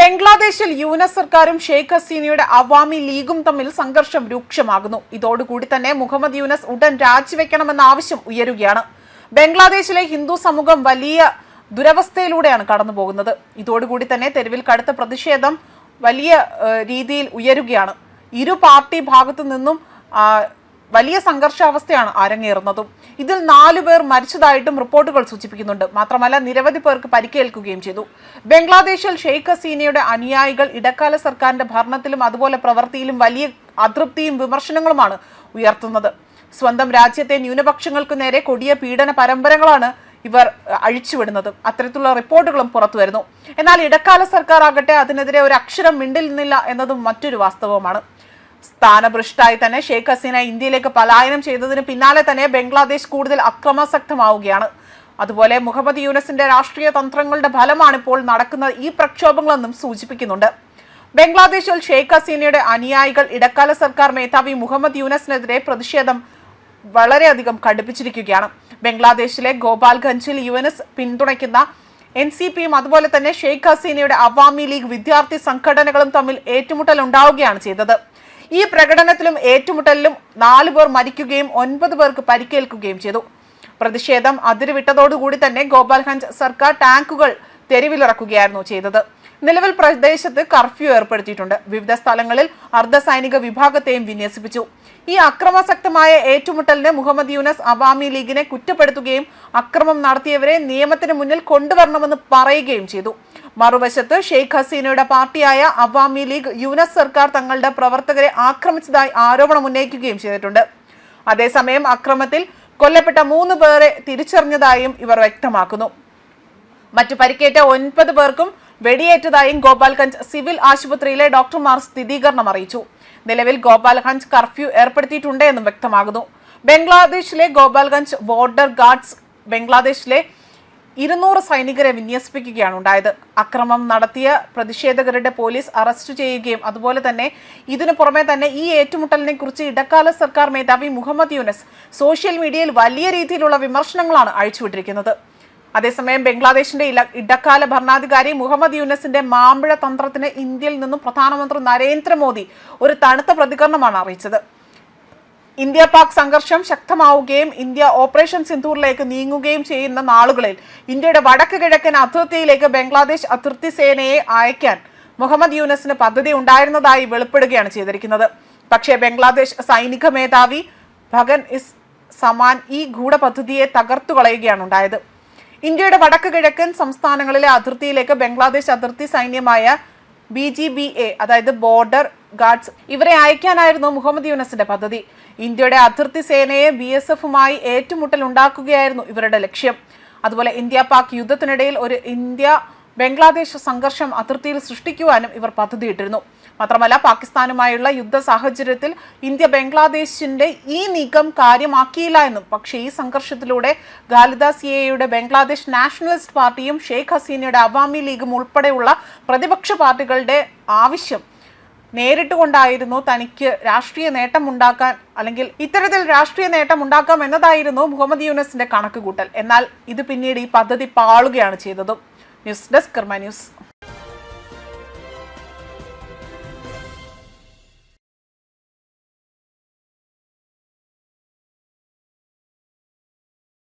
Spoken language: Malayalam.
ബംഗ്ലാദേശിൽ യൂനസ് സർക്കാരും ഷെയ്ഖ് ഹസീനയുടെ അവാമി ലീഗും തമ്മിൽ സംഘർഷം രൂക്ഷമാകുന്നു. ഇതോടുകൂടി തന്നെ മുഹമ്മദ് യൂനസ് ഉടൻ രാജിവെക്കണമെന്ന ആവശ്യം ഉയരുകയാണ്. ബംഗ്ലാദേശിലെ ഹിന്ദു സമൂഹം വലിയ ദുരവസ്ഥയിലൂടെയാണ് കടന്നുപോകുന്നത്. ഇതോടുകൂടി തന്നെ തെരുവിൽ കടുത്ത പ്രതിഷേധം വലിയ രീതിയിൽ ഉയരുകയാണ്. ഇരു പാർട്ടി ഭാഗത്തു നിന്നും വലിയ സംഘർഷാവസ്ഥയാണ് അരങ്ങേറുന്നതും. ഇതിൽ നാലു പേർ മരിച്ചതായിട്ടും റിപ്പോർട്ടുകൾ സൂചിപ്പിക്കുന്നുണ്ട്. മാത്രമല്ല നിരവധി പേർക്ക് പരിക്കേൽക്കുകയും ചെയ്തു. ബംഗ്ലാദേശിൽ ഷെയ്ഖ് ഹസീനയുടെ അനുയായികൾ ഇടക്കാല സർക്കാരിന്റെ ഭരണത്തിലും അതുപോലെ പ്രവൃത്തിയിലും വലിയ അതൃപ്തിയും വിമർശനങ്ങളുമാണ് ഉയർത്തുന്നത്. സ്വന്തം രാജ്യത്തെ ന്യൂനപക്ഷങ്ങൾക്ക് നേരെ കൊടിയ പീഡന പരമ്പരകളാണ് ഇവർ അഴിച്ചുവിടുന്നത്. അത്തരത്തിലുള്ള റിപ്പോർട്ടുകളും പുറത്തു വരുന്നു എന്നാൽ ഇടക്കാല സർക്കാർ ആകട്ടെ അതിനെതിരെ ഒരു അക്ഷരം മിണ്ടിൽ നിന്നില്ല എന്നതും മറ്റൊരു വാസ്തവമാണ്. സ്ഥാനഭ്രഷ്ടായി തന്നെ ഷെയ്ഖ് ഹസീന ഇന്ത്യയിലേക്ക് പലായനം ചെയ്തതിന് പിന്നാലെ തന്നെ ബംഗ്ലാദേശ് കൂടുതൽ അക്രമാസക്തമാവുകയാണ്. അതുപോലെ മുഹമ്മദ് യൂനസിന്റെ രാഷ്ട്രീയ തന്ത്രങ്ങളുടെ ഫലമാണ് ഇപ്പോൾ നടക്കുന്ന ഈ പ്രക്ഷോഭങ്ങളെന്നും സൂചിപ്പിക്കുന്നുണ്ട്. ബംഗ്ലാദേശിൽ ഷെയ്ഖ് ഹസീനയുടെ അനുയായികൾ ഇടക്കാല സർക്കാർ മേധാവി മുഹമ്മദ് യൂനസിനെതിരെ പ്രതിഷേധം വളരെയധികം കടുപ്പിച്ചിരിക്കുകയാണ്. ബംഗ്ലാദേശിലെ ഗോപാൽഗഞ്ചിൽ യുഎൻഎസ് എൻ പിന്തുണയ്ക്കുന്ന എൻ സി പിയും അതുപോലെ തന്നെ ഷെയ്ഖ് ഹസീനയുടെ അവാമി ലീഗ് വിദ്യാർത്ഥി സംഘടനകളും തമ്മിൽ ഏറ്റുമുട്ടൽ ഉണ്ടാവുകയാണ് ചെയ്തത്. ഈ പ്രകടനത്തിലും ഏറ്റുമുട്ടലിലും നാലു പേർ മരിക്കുകയും ഒൻപത് പേർക്ക് പരിക്കേൽക്കുകയും ചെയ്തു. പ്രതിഷേധം അതിരുവിട്ടതോടുകൂടി തന്നെ ഗോപാൽഗഞ്ച് സർക്കാർ ടാങ്കുകൾ തെരുവിലിറക്കുകയായിരുന്നു ചെയ്തത്. നിലവിൽ പ്രദേശത്ത് കർഫ്യൂ ഏർപ്പെടുത്തിയിട്ടുണ്ട്. വിവിധ സ്ഥലങ്ങളിൽ അർദ്ധസൈനിക വിഭാഗത്തെയും വിന്യസിപ്പിച്ചു. ഈ അക്രമാസക്തമായ ഏറ്റുമുട്ടലിന് മുഹമ്മദ് യൂനസ് അവാമി ലീഗിനെ കുറ്റപ്പെടുത്തുകയും അക്രമം നടത്തിയവരെ നിയമത്തിന് മുന്നിൽ കൊണ്ടുവരണമെന്ന് പറയുകയും ചെയ്തു. മറുവശത്ത് ഷെയ്ഖ് ഹസീനയുടെ പാർട്ടിയായ അവാമി ലീഗ് യുനസ് സർക്കാർ തങ്ങളുടെ പ്രവർത്തകരെ ആക്രമിച്ചതായി ആരോപണം ഉന്നയിക്കുകയും ചെയ്തിട്ടുണ്ട്. അതേസമയം അക്രമത്തിൽ കൊല്ലപ്പെട്ട മൂന്ന് പേരെ തിരിച്ചറിഞ്ഞതായും ഇവർ വ്യക്തമാക്കുന്നു. മറ്റു പരിക്കേറ്റ ഒൻപത് പേർക്കും വെടിയേറ്റതായും ഗോപാൽഗഞ്ച് സിവിൽ ആശുപത്രിയിലെ ഡോക്ടർമാർ സ്ഥിരീകരണം അറിയിച്ചു. നിലവിൽ ഗോപാൽഗഞ്ച് കർഫ്യൂ ഏർപ്പെടുത്തിയിട്ടുണ്ട് എന്നും വ്യക്തമാകുന്നു. ബംഗ്ലാദേശിലെ ഗോപാൽഗഞ്ച് ബോർഡർ ഗാർഡ്സ് ബംഗ്ലാദേശിലെ ഇരുന്നൂറ് സൈനികരെ വിന്യസിപ്പിക്കുകയാണ് ഉണ്ടായത്. അക്രമം നടത്തിയ പ്രതിഷേധകരുടെ പോലീസ് അറസ്റ്റ് ചെയ്യുകയും അതുപോലെ തന്നെ ഇതിനു പുറമെ തന്നെ ഈ ഏറ്റുമുട്ടലിനെ കുറിച്ച് ഇടക്കാല സർക്കാർ മേധാവി മുഹമ്മദ് യൂനസ് സോഷ്യൽ മീഡിയയിൽ വലിയ രീതിയിലുള്ള വിമർശനങ്ങളാണ് അഴിച്ചുവിട്ടിരിക്കുന്നത്. അതേസമയം ബംഗ്ലാദേശിന്റെ ഇടക്കാല ഭരണാധികാരി മുഹമ്മദ് യൂനസിന്റെ മാമ്പഴ തന്ത്രത്തിന് ഇന്ത്യയിൽ നിന്നും പ്രധാനമന്ത്രി നരേന്ദ്രമോദി ഒരു തണുത്ത പ്രതികരണമാണ് അറിയിച്ചത്. ഇന്ത്യ പാക് സംഘർഷം ശക്തമാവുകയും ഇന്ത്യ ഓപ്പറേഷൻ സിന്ധൂറിലേക്ക് നീങ്ങുകയും ചെയ്യുന്ന നാളുകളിൽ ഇന്ത്യയുടെ വടക്ക് കിഴക്കൻ അതിർത്തിയിലേക്ക് ബംഗ്ലാദേശ് അതിർത്തി സേനയെ അയക്കാൻ മുഹമ്മദ് യൂനസിന് പദ്ധതി ഉണ്ടായിരുന്നതായി വെളിപ്പെടുകയാണ് ചെയ്തിരിക്കുന്നത്. പക്ഷേ ബംഗ്ലാദേശ് സൈനിക മേധാവി ഭഗൻ ഇസ് സമാൻ ഈ ഗൂഢപദ്ധതിയെ തകർത്തു കളയുകയാണ് ഉണ്ടായത്. ഇന്ത്യയുടെ വടക്ക് കിഴക്കൻ സംസ്ഥാനങ്ങളിലെ അതിർത്തിയിലേക്ക് ബംഗ്ലാദേശ് അതിർത്തി സൈന്യമായ ബി ജി ബി എ അതായത് ബോർഡർ ഗാർഡ്സ് ഇവരെ അയക്കാനായിരുന്നു മുഹമ്മദ് യൂനസിന്റെ പദ്ധതി. ഇന്ത്യയുടെ അതിർത്തി സേനയെ ബി എസ് എഫുമായി ഏറ്റുമുട്ടൽ ഉണ്ടാക്കുകയായിരുന്നു ഇവരുടെ ലക്ഷ്യം. അതുപോലെ ഇന്ത്യ പാക് യുദ്ധത്തിനിടയിൽ ഒരു ഇന്ത്യ ബംഗ്ലാദേശ് സംഘർഷം അതിർത്തിയിൽ സൃഷ്ടിക്കുവാനും ഇവർ പദ്ധതിയിട്ടിരുന്നു. മാത്രമല്ല പാകിസ്ഥാനുമായുള്ള യുദ്ധ സാഹചര്യത്തിൽ ഇന്ത്യ ബംഗ്ലാദേശിന്റെ ഈ നീക്കം കാര്യമാക്കിയില്ല എന്നും പക്ഷേ ഈ സംഘർഷത്തിലൂടെ ഖാലിദാസിയയുടെ ബംഗ്ലാദേശ് നാഷണലിസ്റ്റ് പാർട്ടിയും ഷെയ്ഖ് ഹസീനയുടെ അവാമി ലീഗും ഉൾപ്പെടെയുള്ള പ്രതിപക്ഷ പാർട്ടികളുടെ ആവശ്യം നേരിട്ട് കൊണ്ടായിരുന്നു തനിക്ക് രാഷ്ട്രീയ നേട്ടം ഉണ്ടാക്കാൻ അല്ലെങ്കിൽ ഇത്തരത്തിൽ രാഷ്ട്രീയ നേട്ടം ഉണ്ടാക്കാം എന്നതായിരുന്നു മുഹമ്മദ് യൂനസിന്റെ കണക്കുകൂട്ടൽ. എന്നാൽ ഇത് പിന്നീട് ഈ പദ്ധതി പാളുകയാണ് ചെയ്തതും. News desk Karma news.